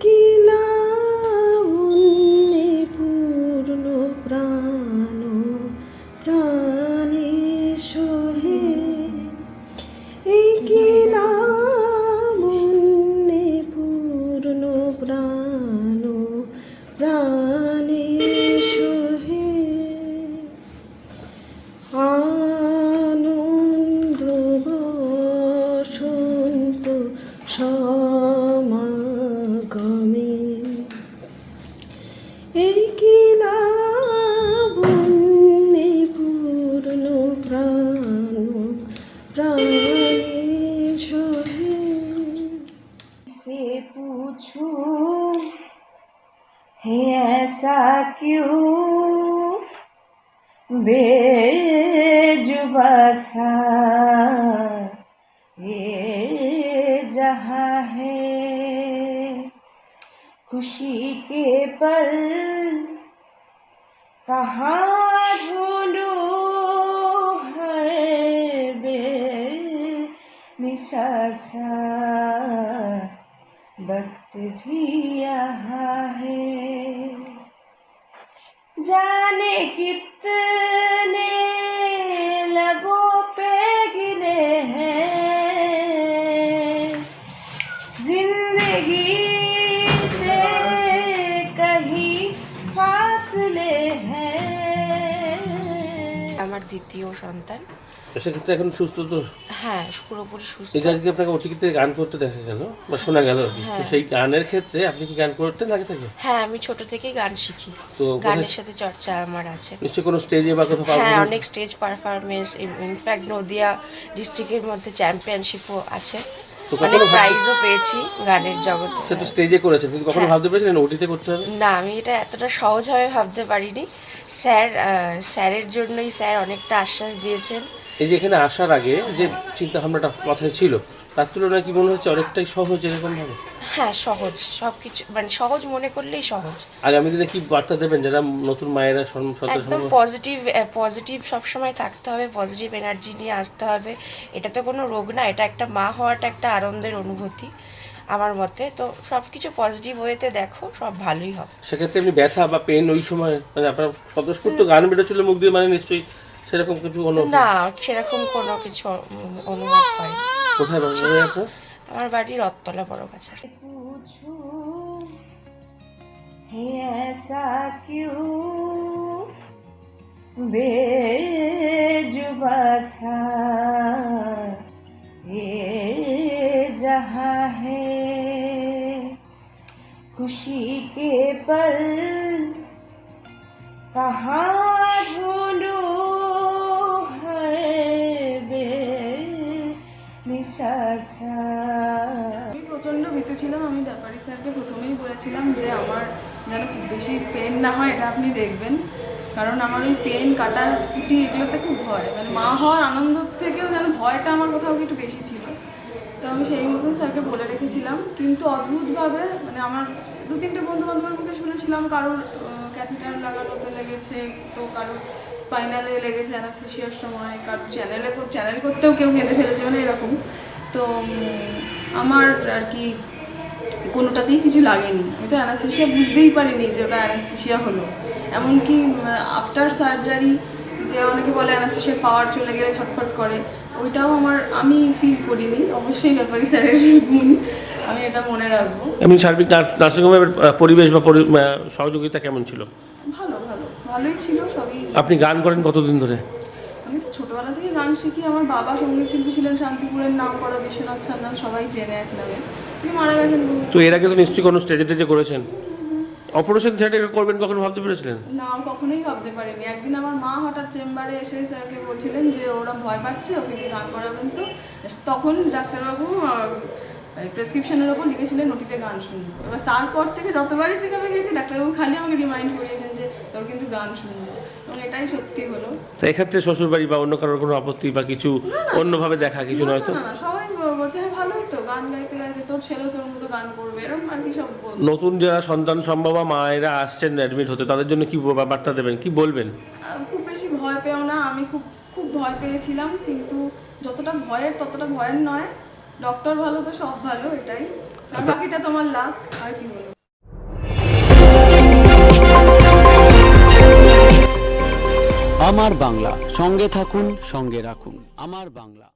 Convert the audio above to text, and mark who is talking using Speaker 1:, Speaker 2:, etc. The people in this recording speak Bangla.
Speaker 1: কি সমাগমে এই কি লাবণ্যে পূর্ণ প্রাণ প্রাণে সোহে
Speaker 2: से पूछूं है ऐसा क्यों बेजुबा सा ये जहाँ है। खुशी के पल कहाँ ढूंढूं है बे निशासा वक्त भी यहाँ है। जाने कितने
Speaker 3: আমার দ্বিতীয় সন্তান।
Speaker 4: সেক্ষেত্রে এখন সুস্থ তো?
Speaker 3: হ্যাঁ পুরোপুরি সুস্থ।
Speaker 4: এই আজকে আপনাকে ওটিকিতে গান করতে দেখা গেল বা শোনা গেল আর কি সেই গানের ক্ষেত্রে আপনি কি গান করতেন আগে থেকে?
Speaker 3: হ্যাঁ আমি ছোট থেকেই গান শিখি।
Speaker 4: তো
Speaker 3: গানের সাথে চর্চা আমার আছে।
Speaker 4: নিশ্চয়ই কোনো স্টেজে বা কোথাও
Speaker 3: হ্যাঁ অনেক স্টেজ পারফরমেন্স ইনফ্যাক্ট নদিয়া ডিস্ট্রিক্টের মধ্যে চ্যাম্পিয়নশিপও আছে। অনেক প্রাইজও পেয়েছি গানের জগতে।
Speaker 4: সে তো স্টেজে করেছেন কিন্তু কখনো
Speaker 3: হ্যাঁ।
Speaker 4: ভাবতে পেরেছিলেন ওটিতে করতে হবে?
Speaker 3: না আমি এটা এতটা সহজভাবে ভাবতে পারিনি। স্যার স্যারের জন্যই স্যার অনেকটা আশ্বাস দিয়েছেন।
Speaker 4: এই যে এখানে আসার আগে যে চিন্তা ভাবনাটা মাথায় ছিল তার তুলনায় কি মনে হচ্ছে অনেকটাই সহজ এরকম ভাবে?
Speaker 3: হ্যাঁ সহজ। সব কিছু মানে সহজ মনে করলেই সহজ।
Speaker 4: আগামী দিনে কি বার্তা দেবেন যারা নতুন মায়েরা
Speaker 3: একদম পজিটিভ পজিটিভ সবসময় থাকতে হবে পজিটিভ এনার্জি নিয়ে আসতে হবে। এটা তো কোনো রোগ না এটা একটা মা হওয়াটা একটা আনন্দের অনুভূতি। আমার মতে তো সব কিছু পজিটিভ ওয়েতে দেখো সব ভালোই হবে
Speaker 4: সেক্ষেত্রে এমনি ব্যথা বা পেন ওই সময় মানে আপনার স্বতঃস্ফূর্ত গান বেরোচ্ছিল মুখ দিয়ে মানে নিশ্চয়ই সেরকম কিছু অনুভব
Speaker 3: না সেরকম কোনো কিছু উম, অনুভব হয়
Speaker 4: কোথায় বাড়ি বাড়ি আপনার
Speaker 3: আমার বাড়ি রথতলা বড় বাজার
Speaker 2: पूछूं है ऐसा क्यों बेजुबा सा खुशी के पल कहाँ ढूंढूं है बे निशासा
Speaker 5: আমি প্রচণ্ড ভীত ছিলাম আমি ব্যাপারী স্যারকে প্রথমেই বলেছিলাম যে আমার যেন খুব বেশি পেন না হয় এটা আপনি দেখবেন কারণ আমার ওই পেন কাটা কুটি এগুলোতে খুব ভয় মানে মা হওয়ার আনন্দ থেকেও যেন ভয়টা আমার কোথাও একটু বেশি ছিল তো আমি সেই মতন স্যারকে বলে রেখেছিলাম কিন্তু অদ্ভুতভাবে মানে আমার দু তিনটে বন্ধু বান্ধবের মুখে শুনেছিলাম কারোর ক্যাথিটার লাগানোতে লেগেছে, তো কারোর স্পাইনালে লেগেছে অ্যানাস্থেশিয়ার সময়, কারোর চ্যানেলে চ্যানেল করতেও কেউ কেঁদে ফেলেছে মানে এরকম। তো আমার আর কি কোনোটাতেই কিছু লাগেনি। আমি তো অ্যানাস্থেশিয়া বুঝতেই পারিনি যে ওটা অ্যানাস্থেশিয়া হলো। এমনকি আফটার সার্জারি যে অনেকে বলে অ্যানাস্থেশিয়া পাওয়ার চলে গেলে ছটফট করে, ওইটাও আমার, আমি ফিল করিনি। অবশ্যই ব্যাপারে স্যারের গুণ। আমি এটা মনে রাখব।
Speaker 4: এমনি সার্বিক নার্স- নার্সিংহোমের পরিবেশ বা সহযোগিতা কেমন ছিল?
Speaker 5: ভালো ভালো ভালোই ছিল সবই
Speaker 4: আপনি গান করেন কতদিন ধরে?
Speaker 5: আমি তো ছোটবেলা থেকে গান শিখি আমার বাবা সংগীত শিল্পী ছিলেন শান্তিপুরের নাম করা বিশ্বনাথ সান্যাল সবাই চেনে এক নামে। তিনি মারা গেছেন
Speaker 4: তো এর আগে তো নিশ্চয়ই কোনো স্টেজে টেজে করেছেন। অপারেশন থিয়েটার করবেন কখনো ভাবতে পেরেছিলেন?
Speaker 5: না কখনোই ভাবতে পারিনি। একদিন আমার মা হঠাৎ চেম্বারে এসে স্যারকে বলছিলেন যে ওরা ভয় পাচ্ছে ওকে দিয়ে গান করাবেন তো। তখন ডাক্তারবাবু প্রেসক্রিপশনের ওপর লিখেছিলেন ওটিতে গান শুনব। এবার তারপর থেকে যতবারই চেক আপে গেছি ডাক্তারবাবু খালি আমাকে রিমাইন্ড করিয়েছেন যে তোর কিন্তু গান শুনব। এবং এটাই সত্যি হলো।
Speaker 4: তো এক্ষেত্রে শ্বশুরবাড়ি বা অন্য কারোর কোনো আপত্তি বা কিছু অন্যভাবে দেখা কিছু নয় তো?
Speaker 5: সবাই বলছে হ্যাঁ ভালোই তো গান গাইতে গাইতে তোর ছেলেও তোর মতো গান করবে। এরকম আর কি সব
Speaker 4: নতুন যারা সন্তান সম্ভবা মায়েরা আসছেন অ্যাডমিট হতে তাদের জন্য কি বার্তা দেবেন? কি বলবেন?
Speaker 5: খুব বেশি ভয় পেও না। আমি খুব খুব ভয় পেয়েছিলাম কিন্তু যতটা ভয়ের ততটা ভয়ের নয়। ডক্টর ভালো তো সব ভালো, এটাই। আর বাকিটা তোমার লাক আর কি বলব
Speaker 6: আমার বাংলা, সঙ্গে থাকুন, সঙ্গে রাখুন। আমার বাংলা।